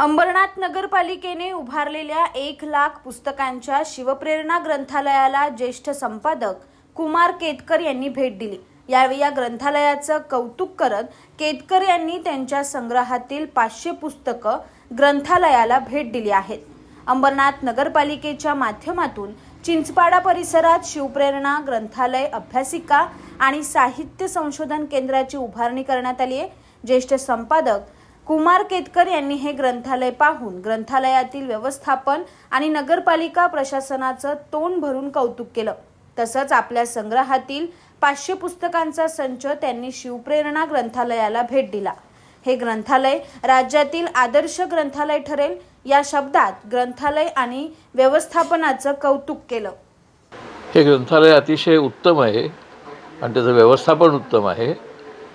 अंबरनाथ नगरपालिकेने उभारलेल्या एक लाख पुस्तकांच्या शिवप्रेरणा ग्रंथालयाला ज्येष्ठ संपादक कुमार केतकर यांनी भेट दिली. यावेळी या ग्रंथालयाचं कौतुक करत केतकर यांनी त्यांच्या संग्रहातील पाचशे पुस्तकं ग्रंथालयाला भेट दिली आहेत. अंबरनाथ नगरपालिकेच्या माध्यमातून चिंचपाडा परिसरात शिवप्रेरणा ग्रंथालय अभ्यासिका आणि साहित्य संशोधन केंद्राची उभारणी करण्यात आली आहे. ज्येष्ठ संपादक कुमार केतकर यांनी हे ग्रंथालय पाहून ग्रंथालयातील व्यवस्थापन आणि नगरपालिका प्रशासनाचं तोंड भरून कौतुक केलं. तसंच आपल्या संग्रहातील पाचशे पुस्तकांचा संच त्यांनी शिवप्रेरणा ग्रंथालयाला भेट दिला. हे ग्रंथालय राज्यातील आदर्श ग्रंथालय ठरेल या शब्दात ग्रंथालय आणि व्यवस्थापनाचं कौतुक केलं. हे ग्रंथालय अतिशय उत्तम आहे आणि त्याचं व्यवस्थापन उत्तम आहे.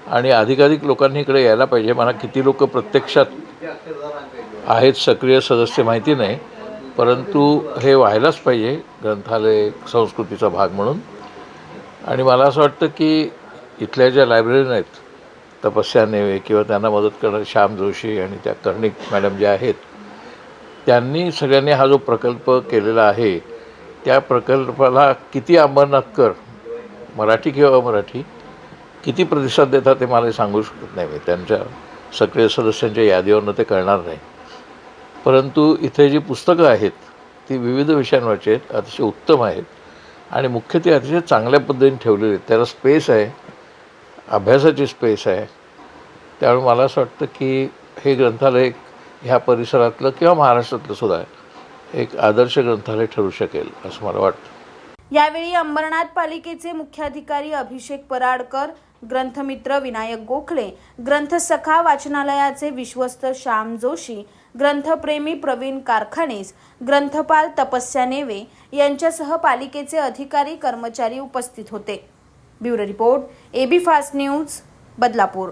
आणि अधिकाधिक लोकांनी इकडे यायला पाहिजे. मला किती लोक प्रत्यक्षात आहेत सक्रिय सदस्य माहिती नाही. परंतु हे व्हायलाच पाहिजे ग्रंथालय संस्कृतीचा भाग म्हणून. आणि मला असं वाटतं की इथल्या ज्या लायब्ररीन आहेत तपस्या नेवे किंवा त्यांना मदत करणारे श्याम जोशी आणि त्या कर्णिक मॅडम ज्या आहेत त्यांनी सगळ्यांनी हा जो प्रकल्प केलेला आहे त्या प्रकल्पाला किती अंबरनाथकर मराठी किंवा अमराठी किती प्रतिसाद देतात ते मला सांगू शकत नाही मी. त्यांच्या सक्रिय सदस्यांच्या यादीवरनं ते कळणार नाही. परंतु इथे जी पुस्तकं आहेत ती विविध विषयांवरची आहेत अतिशय उत्तम आहेत. आणि मुख्य ते अतिशय चांगल्या पद्धतीने ठेवलेली आहेत. त्याला स्पेस आहे अभ्यासाची स्पेस आहे. त्यामुळे मला असं वाटतं की हे ग्रंथालय ह्या परिसरातलं किंवा महाराष्ट्रातलं सुद्धा एक आदर्श ग्रंथालय ठरू शकेल असं मला वाटतं. यावेळी अंबरनाथ पालिकेचे मुख्याधिकारी अभिषेक पराडकर ग्रंथमित्र विनायक गोखले ग्रंथसखा वाचनालयाचे विश्वस्त श्याम जोशी ग्रंथप्रेमी प्रवीण कारखानेस ग्रंथपाल तपस्या नेवे यांच्यासह पालिकेचे अधिकारी कर्मचारी उपस्थित होते. Bureau report AB fast news Badlapur.